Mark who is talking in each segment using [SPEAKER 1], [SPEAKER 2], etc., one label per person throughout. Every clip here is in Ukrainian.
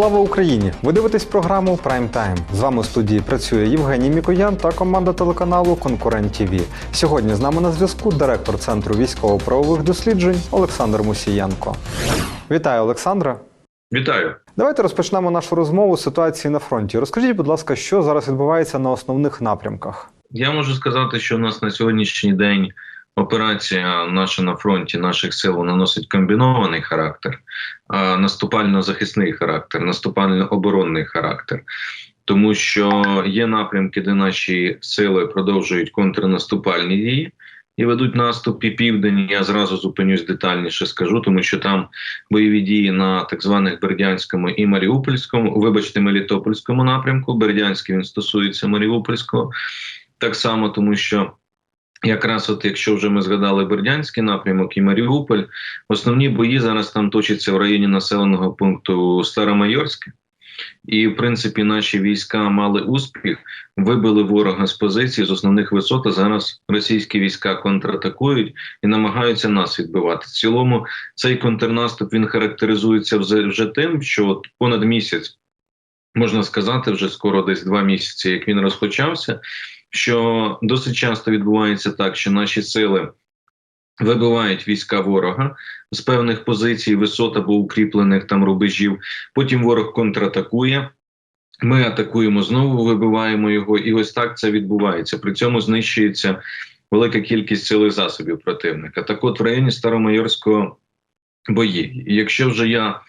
[SPEAKER 1] Слава Україні! Ви дивитесь програму Прайм Тайм. З вами у студії працює Євгеній Мікоян та команда телеканалу Конкурент ТВ. Сьогодні з нами на зв'язку директор центру військово-правових досліджень Олександр Мусієнко. Вітаю, Олександра.
[SPEAKER 2] Вітаю.
[SPEAKER 1] Давайте розпочнемо нашу розмову з ситуації на фронті. Розкажіть, будь ласка, що зараз відбувається на основних напрямках?
[SPEAKER 2] Я можу сказати, що у нас на сьогоднішній день операція наша на фронті наших сил вона носить комбінований характер, наступально-захисний характер, наступально-оборонний характер. Тому що є напрямки, де наші сили продовжують контрнаступальні дії і ведуть наступ і південь. Я зразу зупинюсь детальніше, скажу, тому що там бойові дії на так званих Бердянському і Маріупольському, вибачте, Мелітопольському напрямку. Бердянський він стосується Маріупольського, так само, тому що. Якраз, от якщо вже ми згадали Бердянський напрямок і Маріуполь, основні бої зараз там точаться в районі населеного пункту Старомайорське. І, в принципі, наші війська мали успіх, вибили ворога з позицій з основних висот. а Зараз російські війська контратакують і намагаються нас відбивати. В цілому цей контрнаступ він характеризується вже, вже тим, що от понад місяць можна сказати, вже скоро десь два місяці, як він розпочався. Що досить часто відбувається так, що наші сили вибивають війська ворога з певних позицій, висот або укріплених там рубежів. Потім ворог контратакує. Ми атакуємо знову, вибиваємо його, і ось так це відбувається. При цьому знищується велика кількість сил і засобів противника. Так, от в районі Старомайорського бої. Якщо вже я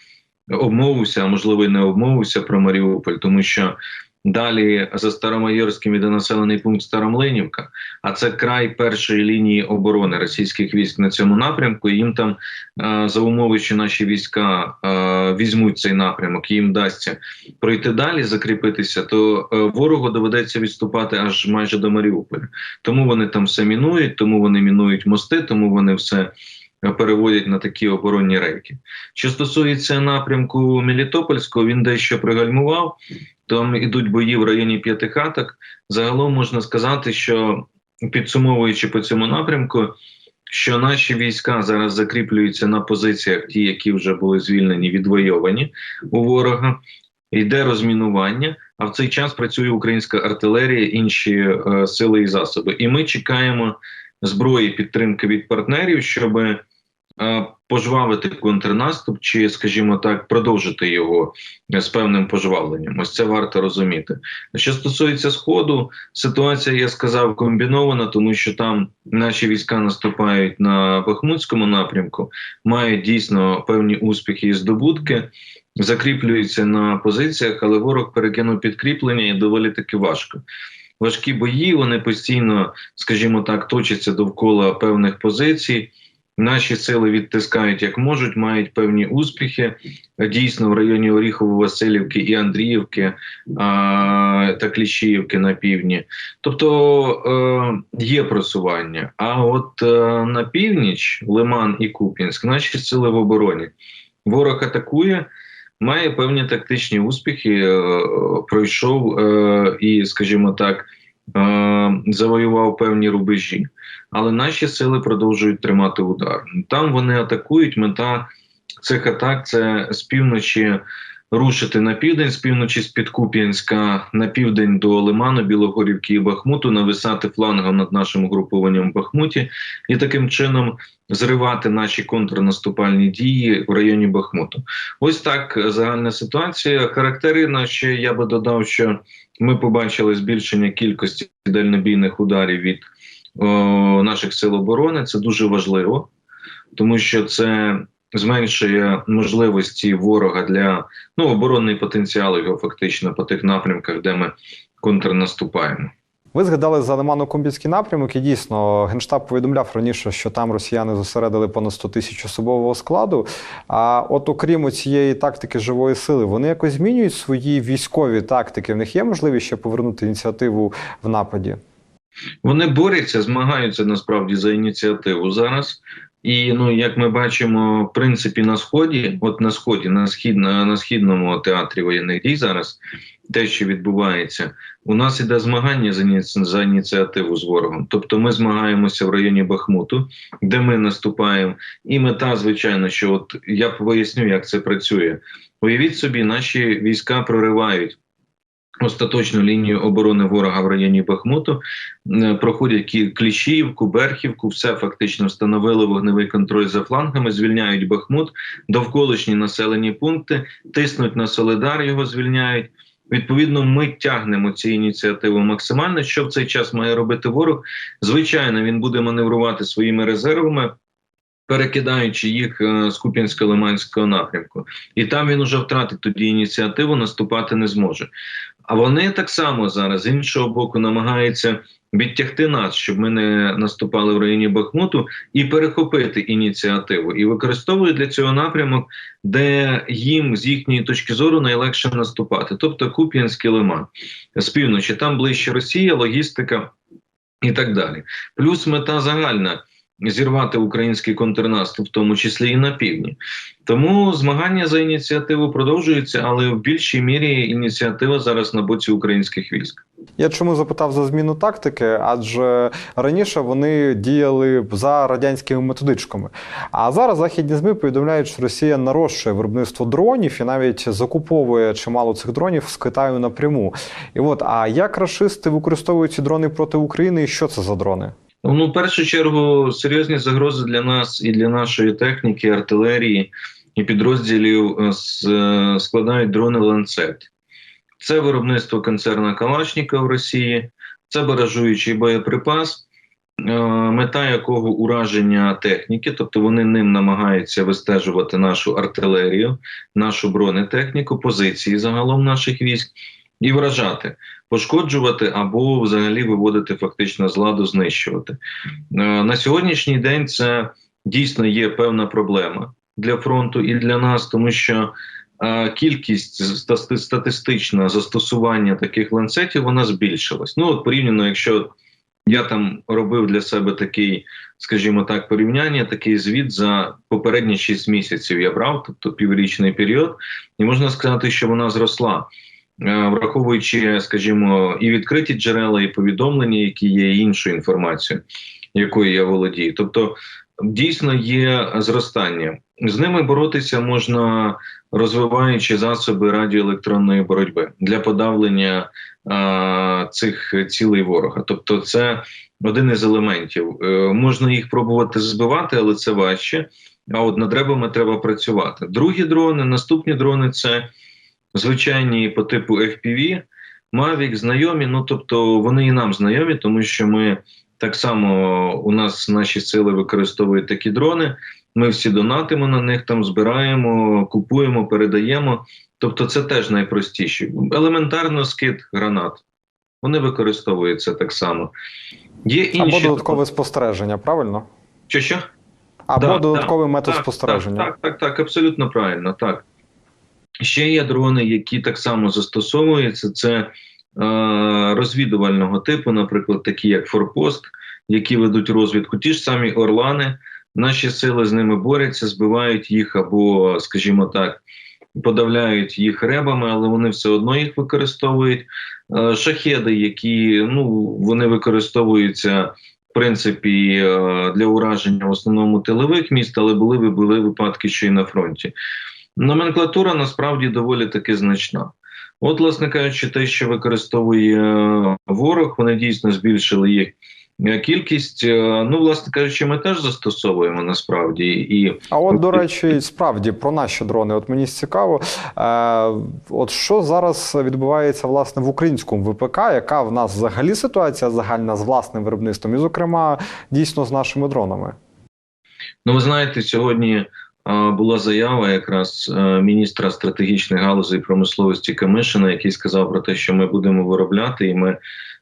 [SPEAKER 2] обмовився, а можливо і не обмовився про Маріуполь, тому що Далі за Старомайорським іде населений пункт Старомлинівка, а це край першої лінії оборони російських військ на цьому напрямку. Їм там е, за умови, що наші війська е, візьмуть цей напрямок, їм вдасться пройти далі, закріпитися, то е, ворогу доведеться відступати аж майже до Маріуполя. Тому вони там все мінують, тому вони мінують мости, тому вони все. Переводять на такі оборонні рейки. Що стосується напрямку Мелітопольського, він дещо пригальмував. Там ідуть бої в районі п'яти хаток. Загалом можна сказати, що підсумовуючи по цьому напрямку, що наші війська зараз закріплюються на позиціях, ті, які вже були звільнені, відвойовані у ворога. Йде розмінування, а в цей час працює українська артилерія, інші е, сили і засоби. І ми чекаємо зброї підтримки від партнерів, щоб Е, пожвавити контрнаступ, чи, скажімо так, продовжити його з певним пожвавленням. Ось це варто розуміти. Що стосується сходу, ситуація я сказав комбінована, тому що там наші війська наступають на Бахмутському напрямку, мають дійсно певні успіхи і здобутки. Закріплюються на позиціях, але ворог перекинув підкріплення і доволі таки важко. Важкі бої, вони постійно, скажімо так, точаться довкола певних позицій. Наші сили відтискають як можуть, мають певні успіхи. Дійсно, в районі Оріхово, Васильівки і Андріївки та Кліщіївки на півдні. Тобто е, є просування. А от е, на північ, Лиман і Куп'янськ, наші сили в обороні. Ворог атакує, має певні тактичні успіхи. Е, пройшов і, скажімо так. Е, завоював певні рубежі, але наші сили продовжують тримати удар. Там вони атакують. Мета цих атак це з півночі рушити на південь, з півночі з під Куп'янська на південь до Лиману, Білогорівки і Бахмуту, нависати флангом над нашим угрупованням в Бахмуті і таким чином зривати наші контрнаступальні дії в районі Бахмуту. Ось так загальна ситуація. Характерина ще я би додав, що ми побачили збільшення кількості дальнобійних ударів від о, наших сил оборони. Це дуже важливо, тому що це зменшує можливості ворога для ну оборонний потенціал його фактично по тих напрямках, де ми контрнаступаємо.
[SPEAKER 1] Ви згадали за Лимано-Кумбінський напрямок, і дійсно генштаб повідомляв раніше, що там росіяни зосередили понад 100 тисяч особового складу. А от окрім цієї тактики живої сили, вони якось змінюють свої військові тактики. В них є можливість ще повернути ініціативу в нападі.
[SPEAKER 2] Вони борються, змагаються насправді за ініціативу зараз. І ну, як ми бачимо, в принципі, на сході, от на сході, на схід на східному театрі воєнних дій зараз те, що відбувається, у нас іде змагання за, за ініціативу з ворогом. Тобто ми змагаємося в районі Бахмуту, де ми наступаємо. І мета, звичайно, що от я поясню, як це працює. Уявіть собі, наші війська проривають остаточну лінію оборони ворога в районі Бахмуту, е, проходять Кліщіївку, Берхівку, все фактично встановили вогневий контроль за флангами, звільняють Бахмут, довколишні населені пункти, тиснуть на Солидар, його звільняють. Відповідно, ми тягнемо ці ініціативи максимально. Що в цей час має робити ворог? Звичайно, він буде маневрувати своїми резервами, перекидаючи їх е, з Куп'янсько-Лиманського напрямку, і там він уже втратить тоді ініціативу, наступати не зможе. А вони так само зараз з іншого боку намагаються відтягти нас, щоб ми не наступали в районі Бахмуту, і перехопити ініціативу, і використовують для цього напрямок, де їм з їхньої точки зору найлегше наступати, тобто Куп'янський лиман з півночі, там ближче Росія, логістика і так далі. Плюс мета загальна. Зірвати український контрнаступ, в тому числі і на півдні, тому змагання за ініціативу продовжуються, але в більшій мірі ініціатива зараз на боці українських військ.
[SPEAKER 1] Я чому запитав за зміну тактики? Адже раніше вони діяли за радянськими методичками. А зараз західні ЗМІ повідомляють, що Росія нарощує виробництво дронів і навіть закуповує чимало цих дронів з Китаю напряму. І от а як рашисти використовують ці дрони проти України, і що це за дрони?
[SPEAKER 2] Ну, в першу чергу, серйозні загрози для нас і для нашої техніки, артилерії і підрозділів е, е, складають дрони ланцет. Це виробництво концерна Калашніка в Росії, це баражуючий боєприпас, е, мета якого ураження техніки, тобто вони ним намагаються вистежувати нашу артилерію, нашу бронетехніку, позиції загалом наших військ і вражати, пошкоджувати або взагалі виводити фактично з ладу, знищувати. Е, На сьогоднішній день це дійсно є певна проблема для фронту і для нас, тому що е, кількість статистична застосування таких ланцетів вона збільшилась. Ну от порівняно, якщо я там робив для себе такий, скажімо так, порівняння, такий звіт за попередні 6 місяців я брав, тобто піврічний період, і можна сказати, що вона зросла. Е, Враховуючи, скажімо, і відкриті джерела, і повідомлення, які є, і іншу інформацію, якою я володію. Тобто, дійсно є зростання. З ними боротися можна розвиваючи засоби радіоелектронної боротьби для подавлення а, цих цілей ворога. Тобто, це один із елементів. Е, можна їх пробувати збивати, але це важче. А от над ребами треба працювати. Другі дрони, наступні дрони це звичайні по типу FPV, Mavic, знайомі. Ну тобто вони і нам знайомі, тому що ми так само у нас наші сили використовують такі дрони. Ми всі донатимо на них, там збираємо, купуємо, передаємо. Тобто, це теж найпростіше. Елементарно скид гранат. Вони використовуються так само. Є інші
[SPEAKER 1] Або додаткове спостереження, правильно?
[SPEAKER 2] що що?
[SPEAKER 1] Або
[SPEAKER 2] Да,
[SPEAKER 1] додатковий
[SPEAKER 2] да,
[SPEAKER 1] метод
[SPEAKER 2] так,
[SPEAKER 1] спостереження.
[SPEAKER 2] Так, так, так, так, абсолютно правильно. Так. Ще є дрони, які так само застосовуються. Це е, розвідувального типу, наприклад, такі як Форпост, які ведуть розвідку. Ті ж самі Орлани. Наші сили з ними борються, збивають їх або, скажімо так, подавляють їх ребами, але вони все одно їх використовують. Е, шахеди, які ну, вони використовуються в принципі е, для ураження в основному тилових міст, але були були випадки, що і на фронті. Номенклатура насправді доволі таки значна. От, власне кажучи, те, що використовує е, ворог, вони дійсно збільшили їх е, кількість. Е, Ну, власне кажучи, ми теж застосовуємо насправді і
[SPEAKER 1] А от, до речі, справді про наші дрони. От мені цікаво, е, от що зараз відбувається власне в українському ВПК, яка в нас взагалі ситуація загальна з власним виробництвом, і, зокрема, дійсно з нашими дронами.
[SPEAKER 2] Ну, ви знаєте, сьогодні була заява якраз е, міністра стратегічних галузей промисловості Камишина, який сказав про те, що ми будемо виробляти, і ми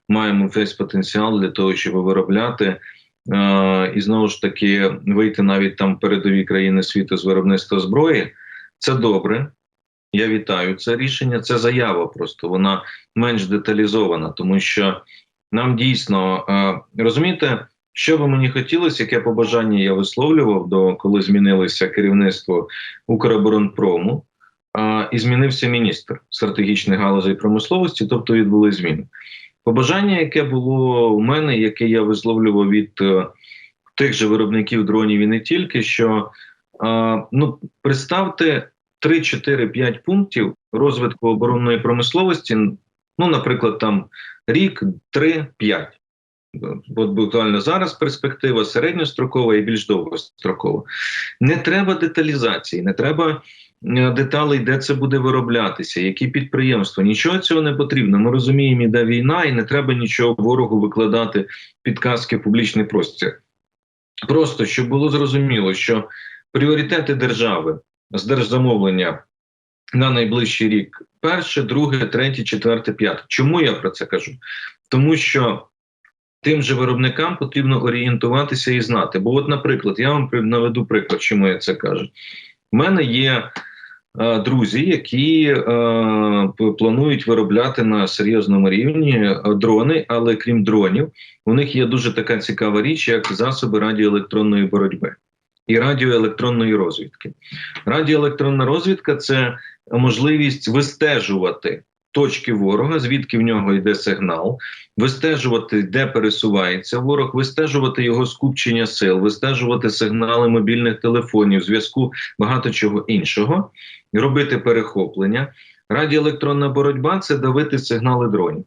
[SPEAKER 2] маємо весь потенціал для того, щоб виробляти. Е, і знову ж таки вийти навіть там передові країни світу з виробництва зброї. Це добре. Я вітаю це рішення. Це заява просто вона менш деталізована, тому що нам дійсно е, розумієте, що би мені хотілося, яке побажання я висловлював до коли змінилося керівництво Укроборонпрому, а, і змінився міністр стратегічних галузей промисловості, тобто відбули зміни. Побажання, яке було у мене, яке я висловлював від е, тих же виробників дронів і не тільки, що е, ну представте 3, 4, 5 пунктів розвитку оборонної промисловості. Ну, наприклад, там рік, 3, 5. От буквально зараз перспектива середньострокова і більш довгострокова. Не треба деталізації, не треба е, деталей, де це буде вироблятися, які підприємства. Нічого цього не потрібно. Ми розуміємо, іде війна, і не треба нічого ворогу викладати підказки в публічний простір. Просто щоб було зрозуміло, що пріоритети держави з держзамовлення на найближчий рік перше, друге, третє, четверте, п'яте. Чому я про це кажу? Тому що тим же виробникам потрібно орієнтуватися і знати. Бо, от, наприклад, я вам наведу приклад, чому я це кажу. У мене є е, друзі, які е, планують виробляти на серйозному рівні е, дрони, але крім дронів, у них є дуже така цікава річ, як засоби радіоелектронної боротьби і радіоелектронної розвідки. Радіоелектронна розвідка це можливість вистежувати точки ворога, звідки в нього йде сигнал, вистежувати, де пересувається ворог, вистежувати його скупчення сил, вистежувати сигнали мобільних телефонів, зв'язку, багато чого іншого, робити перехоплення. Радіоелектронна боротьба це давити сигнали дронів.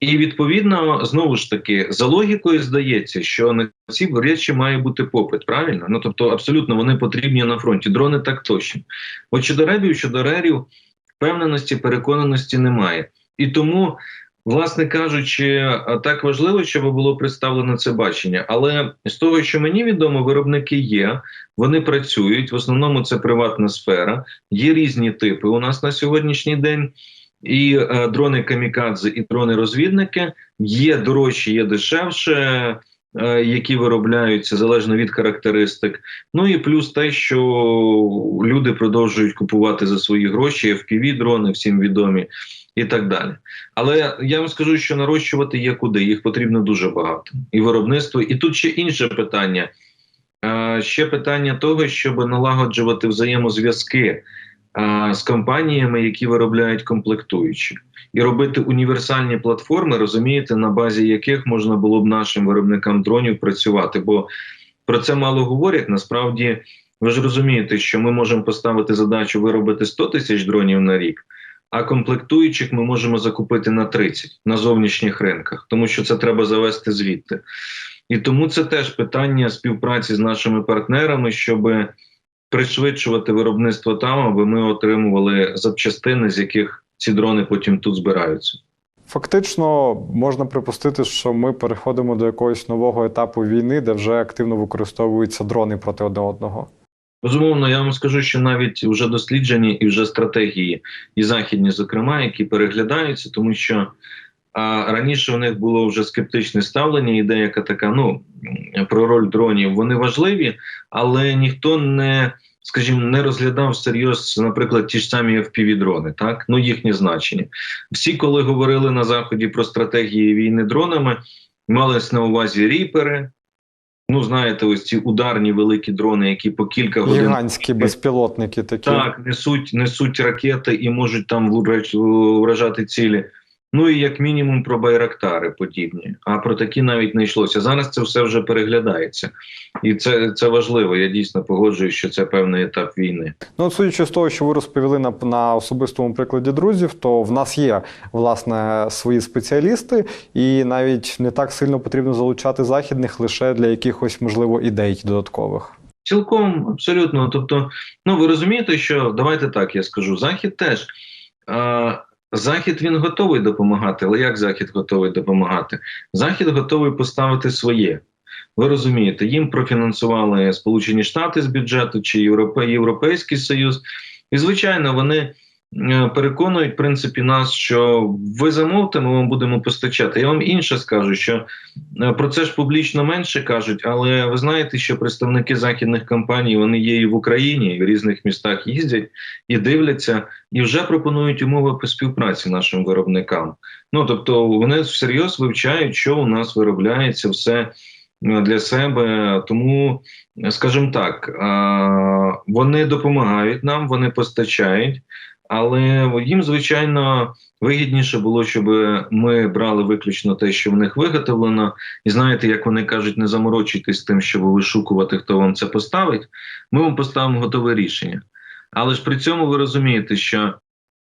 [SPEAKER 2] І відповідно, знову ж таки, за логікою здається, що на ці речі має бути попит, правильно? Ну тобто, абсолютно вони потрібні на фронті. Дрони так точно. От щодо ребів, щодо рерів, впевненості, переконаності немає. І тому, власне кажучи, так важливо, щоб було представлено це бачення. Але з того, що мені відомо, виробники є, вони працюють. В основному це приватна сфера. Є різні типи у нас на сьогоднішній день. І е, дрони камікадзе, і дрони розвідники є дорожчі, є дешевше, які виробляються залежно від характеристик. Ну і плюс те, що люди продовжують купувати за свої гроші fpv дрони, всім відомі і так далі. Але я вам скажу, що нарощувати є куди, їх потрібно дуже багато. І виробництво, і тут ще інше питання. Е, Ще питання того, щоб налагоджувати взаємозв'язки е, з компаніями, які виробляють комплектуючі, і робити універсальні платформи, розумієте, на базі яких можна було б нашим виробникам дронів працювати. Бо про це мало говорять. Насправді, ви ж розумієте, що ми можемо поставити задачу виробити 100 тисяч дронів на рік. А комплектуючих ми можемо закупити на 30 на зовнішніх ринках, тому що це треба завести звідти. І тому це теж питання співпраці з нашими партнерами, щоб пришвидшувати виробництво там, аби ми отримували запчастини, з яких ці дрони потім тут збираються.
[SPEAKER 1] Фактично можна припустити, що ми переходимо до якогось нового етапу війни, де вже активно використовуються дрони проти одне одного.
[SPEAKER 2] Безумовно, я вам скажу, що навіть вже досліджені і вже стратегії, і західні, зокрема, які переглядаються, тому що а, раніше у них було вже скептичне ставлення, ідея яка така, ну про роль дронів. Вони важливі, але ніхто не, скажімо, не розглядав всерйоз, наприклад, ті ж самі FPV-дрони, так ну їхнє значення. Всі, коли говорили на заході про стратегії війни дронами, мались на увазі ріпери. Ну, знаєте, ось ці ударні великі дрони, які по кілька годин
[SPEAKER 1] Гігантські безпілотники такі.
[SPEAKER 2] так несуть, несуть ракети і можуть там враж- вражати цілі. Ну і як мінімум про байрактари подібні. А про такі навіть не йшлося. Зараз це все вже переглядається, і це, це важливо. Я дійсно погоджуюсь, що це певний етап війни.
[SPEAKER 1] Ну, судячи з того, що ви розповіли на, на особистому прикладі друзів, то в нас є власне свої спеціалісти, і навіть не так сильно потрібно залучати західних лише для якихось можливо ідей додаткових.
[SPEAKER 2] Цілком абсолютно. Тобто, ну ви розумієте, що давайте так я скажу. Захід теж. Захід він готовий допомагати, але як Захід готовий допомагати? Захід готовий поставити своє. Ви розумієте, їм профінансували Сполучені Штати з бюджету чи Європе, Європейський Союз, і звичайно, вони переконують в принципі нас, що ви замовте, ми вам будемо постачати. Я вам інше скажу, що е, про це ж публічно менше кажуть, але ви знаєте, що представники західних компаній вони є і в Україні, і в різних містах їздять і дивляться, і вже пропонують умови по співпраці нашим виробникам. Ну тобто вони всерйоз вивчають, що у нас виробляється все е, для себе. Тому, скажімо так, е, вони допомагають нам, вони постачають. Але їм, звичайно, вигідніше було, щоб ми брали виключно те, що в них виготовлено, і знаєте, як вони кажуть, не заморочуйтесь тим, щоб вишукувати, хто вам це поставить. Ми вам поставимо готове рішення. Але ж при цьому ви розумієте, що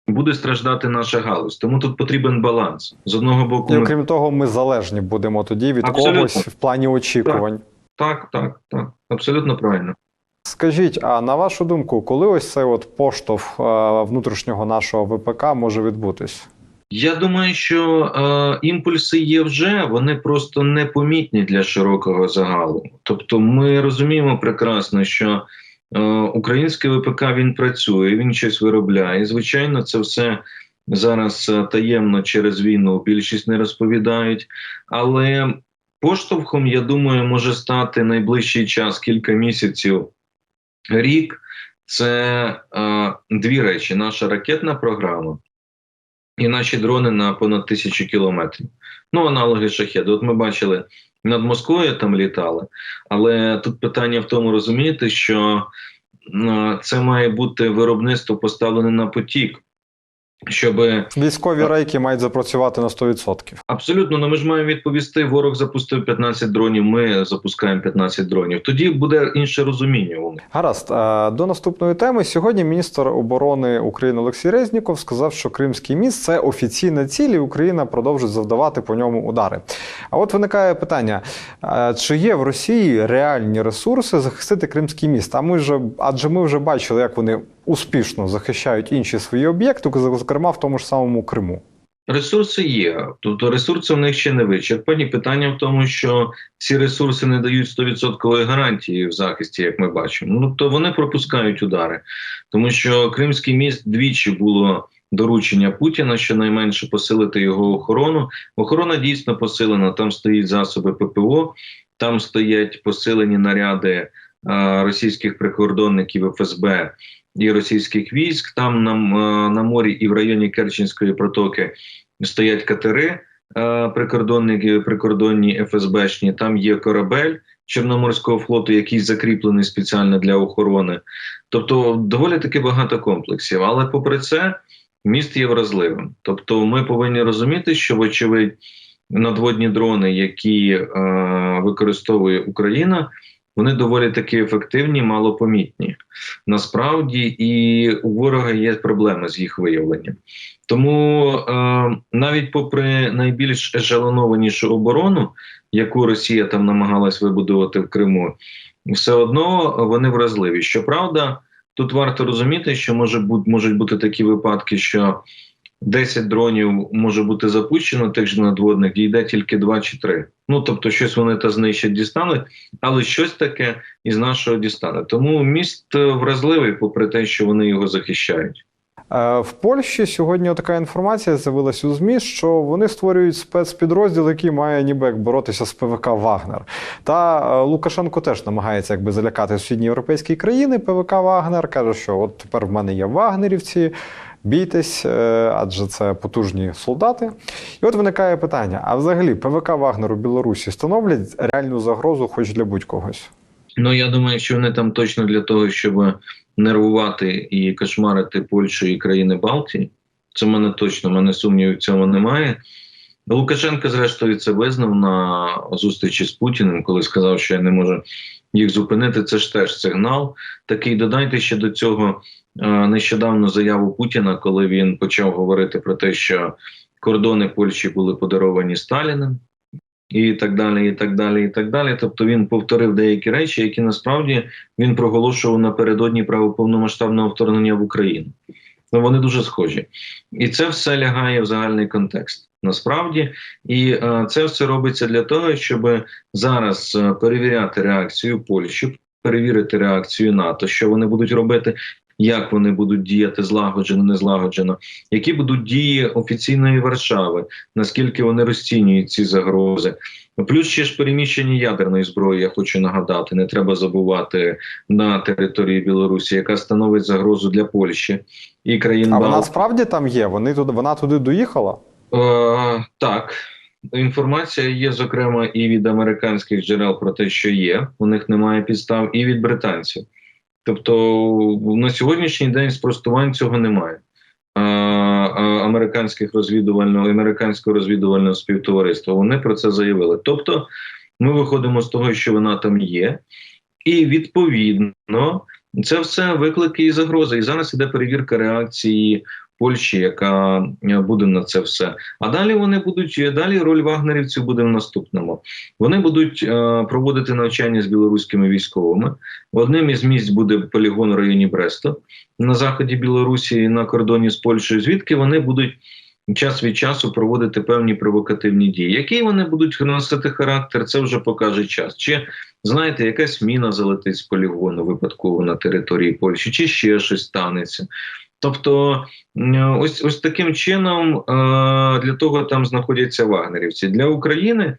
[SPEAKER 2] буде страждати наша галузь. Тому тут потрібен баланс. З одного боку,
[SPEAKER 1] І
[SPEAKER 2] ми...
[SPEAKER 1] окрім того, ми залежні будемо тоді від
[SPEAKER 2] Абсолютно.
[SPEAKER 1] когось в плані очікувань.
[SPEAKER 2] так, так, так, абсолютно правильно.
[SPEAKER 1] Скажіть, а на вашу думку, коли ось цей от поштовх е, внутрішнього нашого ВПК може відбутись?
[SPEAKER 2] Я думаю, що е, імпульси є вже, вони просто непомітні для широкого загалу. Тобто, ми розуміємо прекрасно, що е, український ВПК він працює, він щось виробляє. І, звичайно, це все зараз е, таємно через війну більшість не розповідають. Але поштовхом, я думаю, може стати найближчий час кілька місяців, рік. Це е, дві речі: наша ракетна програма і наші дрони на понад тисячу кілометрів. Ну, аналоги шахеду. От ми бачили, над Москвою там літали, але тут питання в тому, розумієте, що е, це має бути виробництво поставлене на потік, щоб
[SPEAKER 1] Військові рейки мають запрацювати на 100%.
[SPEAKER 2] абсолютно ну ми ж маємо відповісти: ворог запустив 15 дронів, ми запускаємо 15 дронів. Тоді буде інше розуміння у них.
[SPEAKER 1] Гаразд, до наступної теми. Сьогодні міністр оборони України Олексій Резніков сказав, що Кримський міст це офіційна ціль, і Україна продовжить завдавати по ньому удари. А от виникає питання: чи є в Росії реальні ресурси захистити Кримський міст? А ми ж адже ми вже бачили, як вони успішно захищають інші свої об'єкти, зокрема в тому ж самому Криму.
[SPEAKER 2] Ресурси є, тобто ресурси в них ще не вичерпані. Питання в тому, що ці ресурси не дають 100% гарантії в захисті, як ми бачимо. Ну тобто вони пропускають удари, тому що Кримський міст двічі було доручення Путіна, щонайменше посилити його охорону. Охорона дійсно посилена. Там стоїть засоби ППО, там стоять посилені наряди а, російських прикордонників ФСБ. І російських військ там на, на морі і в районі Керченської протоки стоять катери е, прикордонники, прикордонні ФСБшні. Там є корабель Чорноморського флоту, який закріплений спеціально для охорони. Тобто доволі таки багато комплексів. Але попри це, міст є вразливим. Тобто, ми повинні розуміти, що вочевидь надводні дрони, які е, використовує Україна. Вони доволі таки ефективні, малопомітні. Насправді, і у ворога є проблеми з їх виявленням. Тому е, навіть попри найбільш ешелонованішу оборону, яку Росія там намагалась вибудувати в Криму, все одно вони вразливі. Щоправда, тут варто розуміти, що може бути можуть бути такі випадки, що 10 дронів може бути запущено, тих же надводних, дійде тільки 2 чи 3. Ну тобто, щось вони та знищать, дістануть, але щось таке із нашого дістане. Тому міст е, вразливий, попри те, що вони його захищають.
[SPEAKER 1] Е, В Польщі сьогодні така інформація з'явилась у ЗМІ, що вони створюють спецпідрозділ, який має ніби як боротися з ПВК Вагнер. Та е, Лукашенко теж намагається якби залякати сусідні європейські країни. ПВК Вагнер каже, що от тепер в мене є вагнерівці. Бійтесь, е, адже це потужні солдати. І от виникає питання: а взагалі ПВК Вагнер у Білорусі становлять реальну загрозу, хоч для будь-когось?
[SPEAKER 2] Ну я думаю, що вони там точно для того, щоб нервувати і кошмарити Польщу і країни Балтії. Це мене точно, мене сумнівів в цьому немає. Лукашенко, зрештою, це визнав на зустрічі з Путіним, коли сказав, що я не можу їх зупинити. Це ж теж сигнал. Такий додайте ще до цього нещодавно заяву Путіна, коли він почав говорити про те, що кордони Польщі були подаровані Сталіним. І так далі, і так далі, і так далі. Тобто він повторив деякі речі, які насправді він проголошував напередодні правоповномасштабного вторгнення в Україну. Ну, вони дуже схожі, і це все лягає в загальний контекст. Насправді, і е, це все робиться для того, щоб зараз е, перевіряти реакцію Польщі, перевірити реакцію НАТО, що вони будуть робити, як вони будуть діяти злагоджено, незлагоджено, які будуть дії офіційної Варшави, наскільки вони розцінюють ці загрози. Плюс ще ж переміщення ядерної зброї, я хочу нагадати, не треба забувати на території Білорусі, яка становить загрозу для Польщі і країн
[SPEAKER 1] А вона справді там є? Вони туди, вона туди доїхала?
[SPEAKER 2] Е, так, інформація є, зокрема, і від американських джерел про те, що є. У них немає підстав, і від британців. Тобто на сьогоднішній день спростувань цього немає. Американських розвідувального американського розвідувального співтовариства вони про це заявили. Тобто, ми виходимо з того, що вона там є, і відповідно Це все виклики і загрози. І зараз іде перевірка реакції Польщі, яка е, буде на це все. А далі вони будуть далі роль вагнерівців буде в наступному. Вони будуть е, проводити навчання з білоруськими військовими. Одним із місць буде полігон в районі Бреста на заході Білорусі на кордоні з Польщею, звідки вони будуть час від часу проводити певні провокативні дії. Який вони будуть носити характер, це вже покаже час. Чи знаєте, якась міна залетить з полігону випадково на території Польщі, чи ще щось станеться. Тобто, ось ось таким чином е, для того там знаходяться вагнерівці для України.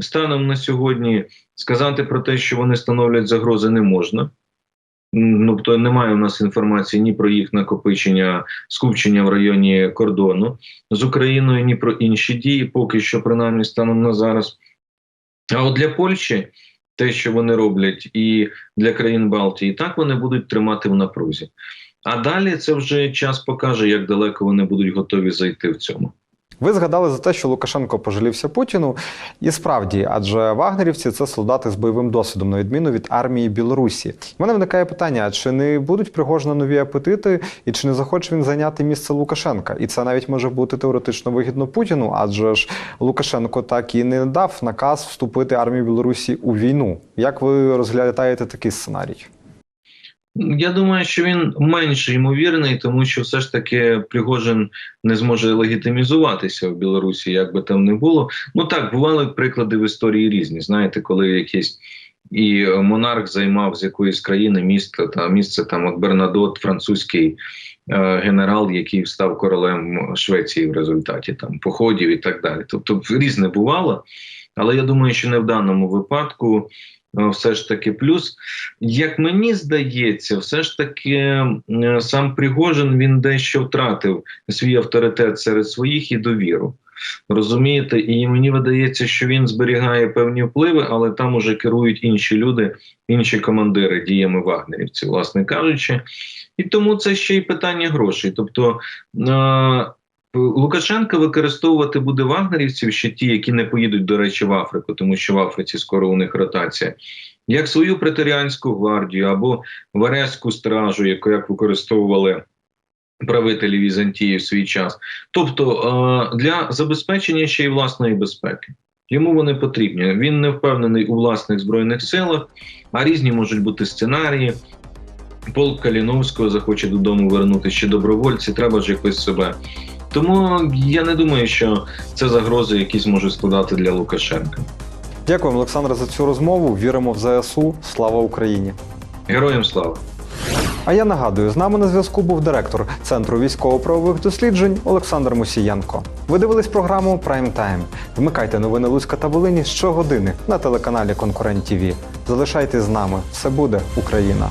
[SPEAKER 2] Станом на сьогодні сказати про те, що вони становлять загрози, не можна. Ну, тобто немає у нас інформації ні про їх накопичення, скупчення в районі кордону з Україною, ні про інші дії, поки що, принаймні, станом на зараз. А от для Польщі те, що вони роблять, і для країн Балтії, так вони будуть тримати в напрузі. А далі це вже час покаже, як далеко вони будуть готові зайти в цьому.
[SPEAKER 1] Ви згадали за те, що Лукашенко пожалівся Путіну, і справді, адже вагнерівці це солдати з бойовим досвідом, на відміну від армії Білорусі. У мене виникає питання: чи не будуть Пригожина нові апетити, і чи не захоче він зайняти місце Лукашенка? І це навіть може бути теоретично вигідно Путіну, адже ж Лукашенко так і не дав наказ вступити армії Білорусі у війну. Як ви розглядаєте такий сценарій?
[SPEAKER 2] Я думаю, що він менш ймовірний, тому що все ж таки Пригожин не зможе легітимізуватися в Білорусі, як би там не було. Ну так бували приклади в історії різні. Знаєте, коли якийсь і монарх займав з якоїсь країни місто та місце там от Бернадот, французький е, генерал, який став королем Швеції в результаті там походів і так далі. Тобто різне бувало, але я думаю, що не в даному випадку. Е, Все ж таки, плюс, як мені здається, все ж таки е, сам Пригожин він дещо втратив свій авторитет серед своїх і довіру. Розумієте, і мені видається, що він зберігає певні впливи, але там уже керують інші люди, інші командири діями вагнерівців, власне кажучи. І тому це ще й питання грошей. Тобто е- Лукашенко використовувати буде вагнерівців, ще ті, які не поїдуть, до речі, в Африку, тому що в Африці скоро у них ротація, як свою преторіанську гвардію або варезьку стражу, яку як використовували правителі Візантії в свій час. Тобто е, для забезпечення ще й власної безпеки. Йому вони потрібні. Він не впевнений у власних збройних силах, а різні можуть бути сценарії. Полк Каліновського захоче додому вернутися ще добровольці, треба ж якось себе. Тому я не думаю, що це загрози якісь можуть складати для Лукашенка.
[SPEAKER 1] Дякуємо, Олександре, за цю розмову. Віримо в ЗСУ. Слава Україні!
[SPEAKER 2] Героям слава!
[SPEAKER 1] А я нагадую, з нами на зв'язку був директор Центру військово-правових досліджень Олександр Мусієнко. Ви дивились програму Прайм Тайм. Вмикайте новини Луцька та Волині щогодини на телеканалі Конкурент ТІВІ. Залишайтесь з нами. Все буде Україна.